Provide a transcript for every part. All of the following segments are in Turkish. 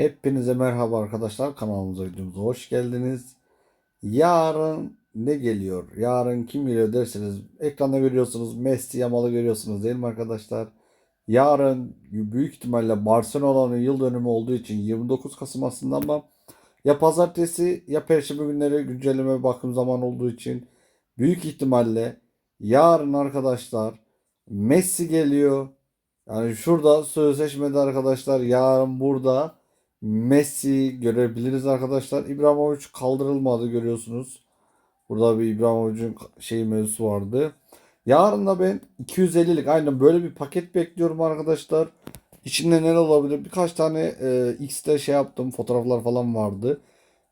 Hepinize merhaba arkadaşlar. Kanalımıza videomuza hoş geldiniz. Yarın ne geliyor? Yarın kim geliyor derseniz ekranda görüyorsunuz. Messi Yamal'ı görüyorsunuz değil mi arkadaşlar? Yarın büyük ihtimalle Barcelona'nın yıl dönümü olduğu için 29 Kasım aslında ama ya pazartesi ya perşembe günleri güncelleme bakım zaman olduğu için büyük ihtimalle yarın arkadaşlar Messi geliyor. Yani şurada sözleşmede arkadaşlar yarın burada Messi görebiliriz arkadaşlar. İbrahimovic kaldırılmadı görüyorsunuz. Burada bir İbrahimovic'in şey mevzusu vardı. Yarın da ben 250'lik aynen böyle bir paket bekliyorum arkadaşlar. İçinde neler olabilir? Birkaç tane e, X'te şey yaptım. Fotoğraflar falan vardı.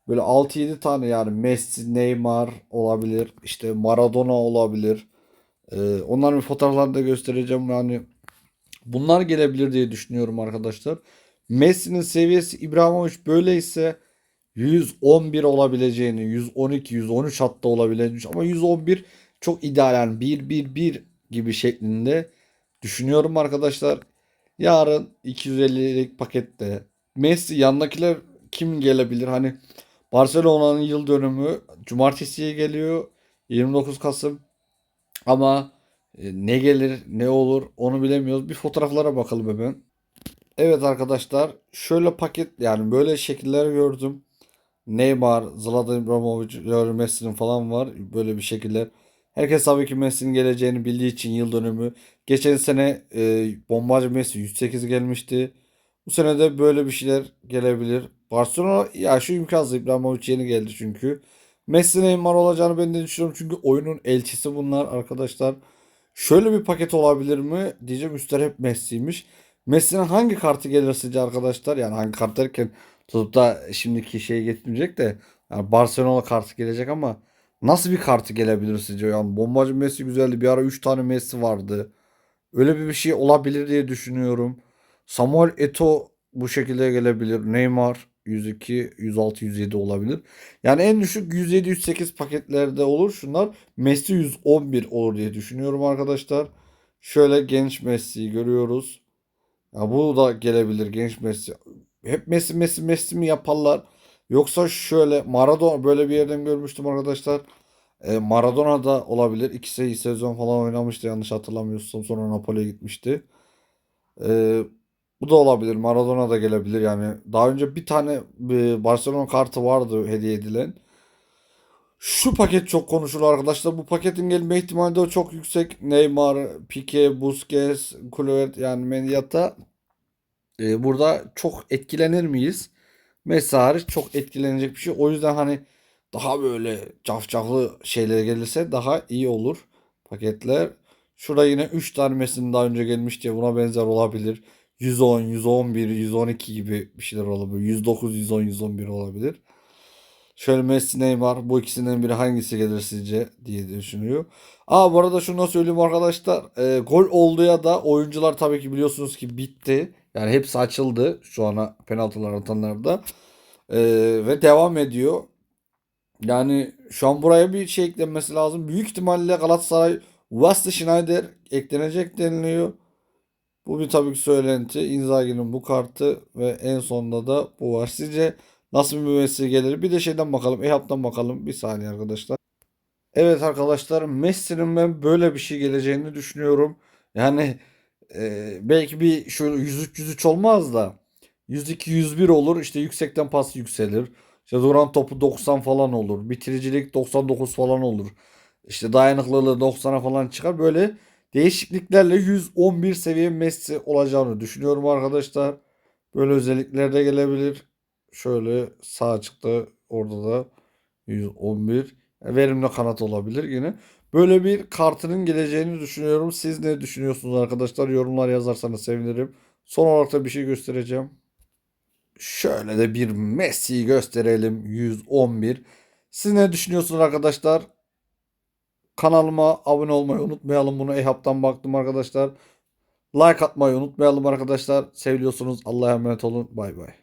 Böyle 6-7 tane yani Messi, Neymar olabilir. İşte Maradona olabilir. E, onların fotoğraflarını da göstereceğim. Yani bunlar gelebilir diye düşünüyorum arkadaşlar. Messi'nin seviyesi İbrahimovic böyleyse 111 olabileceğini, 112, 113 hatta olabileceğini ama 111 çok ideal yani 1-1-1 gibi şeklinde düşünüyorum arkadaşlar. Yarın 250'lik pakette Messi yandakiler kim gelebilir? Hani Barcelona'nın yıl dönümü cumartesiye geliyor 29 Kasım ama e, ne gelir ne olur onu bilemiyoruz. Bir fotoğraflara bakalım hemen. Evet arkadaşlar şöyle paket yani böyle şekiller gördüm. Neymar, Zlatan Ibrahimovic, Messi'nin falan var böyle bir şekiller. Herkes tabii ki Messi'nin geleceğini bildiği için yıl dönümü. Geçen sene e, bombacı Messi 108 gelmişti. Bu sene de böyle bir şeyler gelebilir. Barcelona ya şu imkansız İbrahimovic yeni geldi çünkü. Messi Neymar olacağını ben de düşünüyorum çünkü oyunun elçisi bunlar arkadaşlar. Şöyle bir paket olabilir mi? Diyeceğim üstler hep Messi'ymiş. Messi'nin hangi kartı gelir sizce arkadaşlar? Yani hangi kart derken tutup da şimdiki şeyi getirmeyecek de yani Barcelona kartı gelecek ama nasıl bir kartı gelebilir sizce? Yani bombacı Messi güzeldi. Bir ara 3 tane Messi vardı. Öyle bir şey olabilir diye düşünüyorum. Samuel Eto'o bu şekilde gelebilir. Neymar 102, 106, 107 olabilir. Yani en düşük 107, 108 paketlerde olur. Şunlar Messi 111 olur diye düşünüyorum arkadaşlar. Şöyle genç Messi'yi görüyoruz. Ya bu da gelebilir genç Messi. Hep Messi Messi Messi mi yaparlar? Yoksa şöyle Maradona böyle bir yerden görmüştüm arkadaşlar. E, Maradona da olabilir. İki se- sezon falan oynamıştı yanlış hatırlamıyorsam. Sonra Napoli'ye gitmişti. E, bu da olabilir. Maradona da gelebilir yani. Daha önce bir tane e, Barcelona kartı vardı hediye edilen. Şu paket çok konuşulur arkadaşlar. Bu paketin gelme ihtimali de çok yüksek. Neymar, Pique, Busquets, Kluivert yani Mendieta. Ee, burada çok etkilenir miyiz? Messi çok etkilenecek bir şey. O yüzden hani daha böyle cafcaflı şeyler gelirse daha iyi olur paketler. Şurada yine 3 tane daha önce gelmiş diye buna benzer olabilir. 110, 111, 112 gibi bir şeyler olabilir. 109, 110, 111 olabilir. Şöyle Messi, Neymar bu ikisinden biri hangisi gelir sizce diye düşünüyor. Aa bu arada şunu da söyleyeyim arkadaşlar. E, gol oldu ya da oyuncular tabii ki biliyorsunuz ki bitti. Yani hepsi açıldı şu ana penaltılar atanlarda. E, ve devam ediyor. Yani şu an buraya bir şey eklenmesi lazım. Büyük ihtimalle Galatasaray Wesley Schneider eklenecek deniliyor. Bu bir tabii ki söylenti. Inzaghi'nin bu kartı ve en sonunda da bu var. Sizce nasıl bir Messi gelir? Bir de şeyden bakalım. EHAP'tan bakalım. Bir saniye arkadaşlar. Evet arkadaşlar Messi'nin ben böyle bir şey geleceğini düşünüyorum. Yani e, belki bir şu 103 103 olmaz da 102 101 olur. İşte yüksekten pas yükselir. İşte duran topu 90 falan olur. Bitiricilik 99 falan olur. İşte dayanıklılığı 90'a falan çıkar. Böyle değişikliklerle 111 seviye Messi olacağını düşünüyorum arkadaşlar. Böyle özellikler de gelebilir. Şöyle sağ açıkta orada da 111 verimli kanat olabilir yine. Böyle bir kartının geleceğini düşünüyorum. Siz ne düşünüyorsunuz arkadaşlar? Yorumlar yazarsanız sevinirim. Son olarak da bir şey göstereceğim. Şöyle de bir Messi'yi gösterelim. 111. Siz ne düşünüyorsunuz arkadaşlar? Kanalıma abone olmayı unutmayalım. Bunu EHAP'tan baktım arkadaşlar. Like atmayı unutmayalım arkadaşlar. Seviyorsunuz. Allah'a emanet olun. Bay bay.